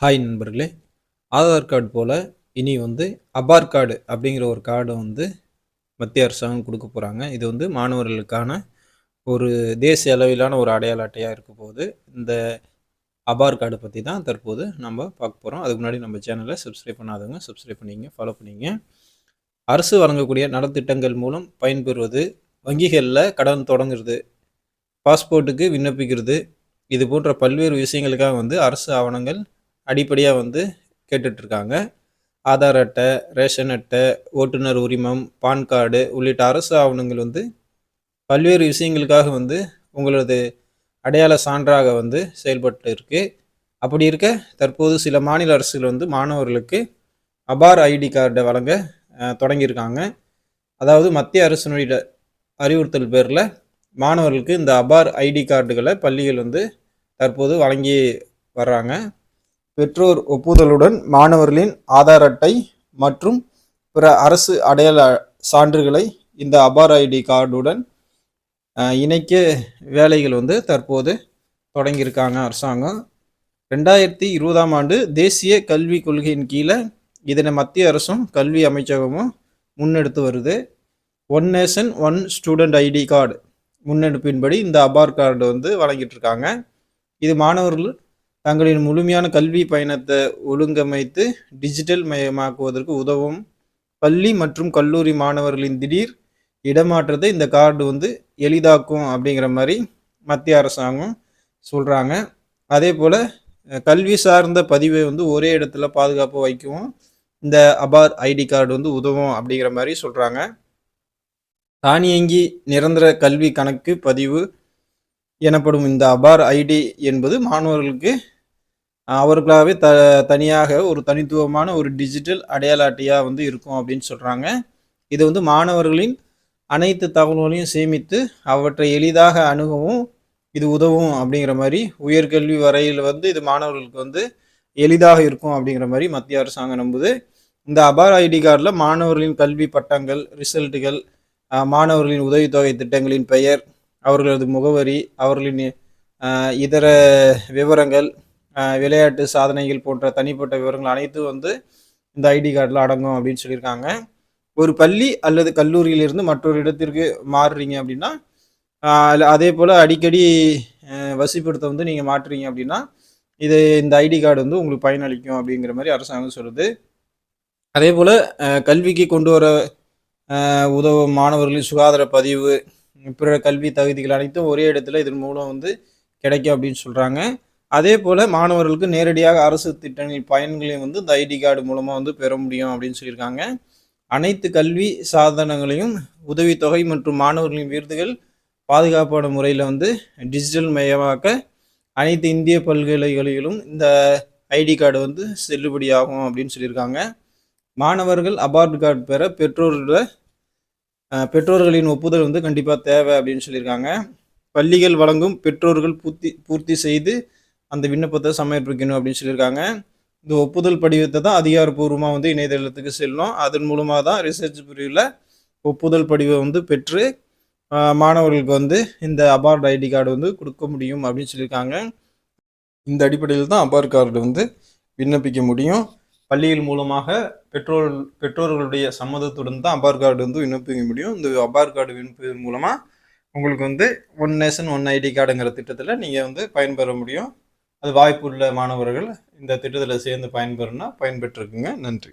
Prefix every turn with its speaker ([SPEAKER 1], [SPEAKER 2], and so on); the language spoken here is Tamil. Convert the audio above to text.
[SPEAKER 1] ஹாய் நண்பர்களே. ஆதார் கார்டு போல் இனி வந்து அபார் கார்டு அப்படிங்கிற ஒரு கார்டை வந்து மத்திய அரசாங்கம் கொடுக்க போகிறாங்க இது வந்து மாணவர்களுக்கான ஒரு தேசிய அளவிலான ஒரு அடையாள அட்டையாக இருக்க போகுது. இந்த அபார் கார்டு பற்றி தான் தற்போது நம்ம பார்க்க போகிறோம் அதுக்கு முன்னாடி நம்ம சேனலை சப்ஸ்கிரைப் பண்ணாதவங்க சப்ஸ்கிரைப் பண்ணிங்க ஃபாலோ பண்ணிங்க. அரசு வழங்கக்கூடிய நலத்திட்டங்கள் மூலம் பயன்பெறுவது வங்கிகளில் கடன் தொடங்குறது பாஸ்போர்ட்டுக்கு விண்ணப்பிக்கிறது இது போன்ற பல்வேறு விஷயங்களுக்காக வந்து அரசு ஆவணங்கள் அடிப்படையாக வந்து கேட்டுட்ருக்காங்க. ஆதார் அட்டை ரேஷன் அட்டை ஓட்டுநர் உரிமம் பான் கார்டு உள்ளிட்ட அரசு ஆவணங்கள் வந்து பல்வேறு விஷயங்களுக்காக வந்து உங்களது அடையாள சான்றாக வந்து செயல்பட்டு இருக்கு அப்படி இருக்க தற்போது சில மாநில அரசுகள் வந்து மாணவர்களுக்கு அபார் ஐடி கார்டை வழங்க தொடங்கியிருக்காங்க. அதாவது மத்திய அரசினுடைய அறிவுறுத்தல் பேரில் மாணவர்களுக்கு இந்த அபார் ஐடி கார்டுகளை பள்ளிகள் வந்து தற்போது வழங்கி வர்றாங்க. பெற்றோர் ஒப்புதலுடன் மாணவர்களின் ஆதார் அட்டை மற்றும் பிற அரசு அடையாள சான்றுகளை இந்த அபார் ஐடி கார்டுடன் இணைக்க வேலைகள் வந்து தற்போது தொடங்கியிருக்காங்க அரசாங்கம். ரெண்டாயிரத்தி இருபதாம் ஆண்டு தேசிய கல்விக் கொள்கையின் கீழே இதனை மத்திய அரசும் கல்வி அமைச்சகமும் முன்னெடுத்து வருது. One nation one student ID card முன்னெடுப்பின்படி இந்த அபார் கார்டு வந்து வழங்கிட்டு இருக்காங்க. இது மாணவர்கள் தங்களின் முழுமையான கல்வி பயணத்தை ஒழுங்கமைத்து டிஜிட்டல் மயமாக்குவதற்கு உதவும். பள்ளி மற்றும் கல்லூரி மாணவர்களின் திடீர் இடமாற்றத்தை இந்த கார்டு வந்து எளிதாக்கும் அப்படிங்கிற மாதிரி மத்திய அரசாங்கம் சொல்கிறாங்க அதே போல் கல்வி சார்ந்த பதிவை வந்து ஒரே இடத்துல பாதுகாப்பாக வைக்கவும் இந்த அபார் ஐடி கார்டு வந்து உதவும் அப்படிங்கிற மாதிரி சொல்கிறாங்க தானியங்கி நிரந்தர கல்வி கணக்கு பதிவு எனப்படும் இந்த அபார் ஐடி என்பது மாணவர்களுக்கு அவர்களாகவே த தனியாக ஒரு தனித்துவமான ஒரு டிஜிட்டல் அடையாள அட்டையாக வந்து இருக்கும் அப்படின்னு சொல்கிறாங்க இது வந்து மாணவர்களின் அனைத்து தகவல்களையும் சேமித்து அவற்றை எளிதாக அணுகவும் இது உதவும் அப்படிங்கிற மாதிரி உயர்கல்வி வரையில் வந்து இது மாணவர்களுக்கு வந்து எளிதாக இருக்கும் அப்படிங்கிற மாதிரி மத்திய அரசாங்கம் நம்புது. இந்த அபார் ஐடி கார்டில் மாணவர்களின் கல்வி பட்டங்கள் ரிசல்ட்டுகள் மாணவர்களின் உதவித்தொகை திட்டங்களின் பெயர் அவர்களது முகவரி அவர்களின் இதர விவரங்கள் விளையாட்டு சாதனைகள் போன்ற தனிப்பட்ட விவரங்கள் அனைத்தும் வந்து இந்த ஐடி கார்டில் அடங்கும் அப்படின்னு சொல்லியிருக்காங்க. ஒரு பள்ளி அல்லது கல்லூரியிலிருந்து மற்றொரு இடத்திற்கு மாறுறீங்க அப்படின்னா அதே போல் அடிக்கடி வசிப்படுத்த வசிப்பிடத்தை வந்து நீங்கள் மாற்றுறீங்க அப்படின்னா இது இந்த ஐடி கார்டு வந்து உங்களுக்கு பயனளிக்கும் அப்படிங்கிற மாதிரி அரசாங்கம் சொல்லுது. அதே போல் கல்விக்கு கொண்டு வர உதவும் மாணவர்களின் சுகாதார பதிவு பிற கல்வி தகுதிகள் அனைத்தும் ஒரே இடத்துல இதன் மூலம் வந்து கிடைக்கும் அப்படின்னு சொல்கிறாங்க அதே போல் மாணவர்களுக்கு நேரடியாக அரசு திட்டங்களின் பயன்களையும் வந்து இந்த ஐடி கார்டு மூலமாக வந்து பெற முடியும் அப்படின்னு சொல்லியிருக்காங்க. அனைத்து கல்வி சாதனங்களையும் உதவித்தொகை மற்றும் மாணவர்களின் விருதுகள் பாதுகாப்பான முறையில் வந்து டிஜிட்டல் மயமாக்க அனைத்து இந்திய பல்கலைகளிலும் இந்த ஐடி கார்டு வந்து செல்லுபடியாகும் அப்படின்னு சொல்லியிருக்காங்க. மாணவர்கள் அபார்ட் கார்டு பெற பெற்றோர்களோட பெற்றோர்களின் ஒப்புதல் வந்து கண்டிப்பாக தேவை அப்படின்னு சொல்லியிருக்காங்க. பள்ளிகள் வழங்கும் பெற்றோர்கள் பூர்த்தி பூர்த்தி செய்து அந்த விண்ணப்பத்தை சமர்ப்பிக்கணும் அப்படின்னு சொல்லியிருக்காங்க. இந்த ஒப்புதல் படிவத்தை தான் அதிகாரப்பூர்வமாக வந்து இணையதளத்துக்கு செல்லும். அதன் மூலமாக தான் ரிசர்ச் பிரிவில் ஒப்புதல் படிவம் வந்து பெற்று மாணவர்களுக்கு வந்து இந்த அபார்ட் ஐடி கார்டு வந்து கொடுக்க முடியும் அப்படின்னு சொல்லியிருக்காங்க. இந்த அடிப்படையில் தான் அபார் கார்டு வந்து விண்ணப்பிக்க முடியும். பள்ளிகள் மூலமாக பெற்றோர் பெற்றோர்களுடைய சம்மதத்துடன் தான் அபார் கார்டு வந்து விண்ணப்பிக்க முடியும். இந்த அபார் கார்டு விண்ணப்பிப்பதன் மூலமாக உங்களுக்கு வந்து ஒன் நேஷன் ஒன் ஐடி கார்டுங்கிற திட்டத்தில் நீங்கள் வந்து பயன்பெற முடியும். அது வாய்ப்புள்ள மாணவர்கள் இந்த திட்டத்தில் சேர்ந்து பயன்பெறணும்னா பயன்பெற்றிருக்குங்க. நன்றி.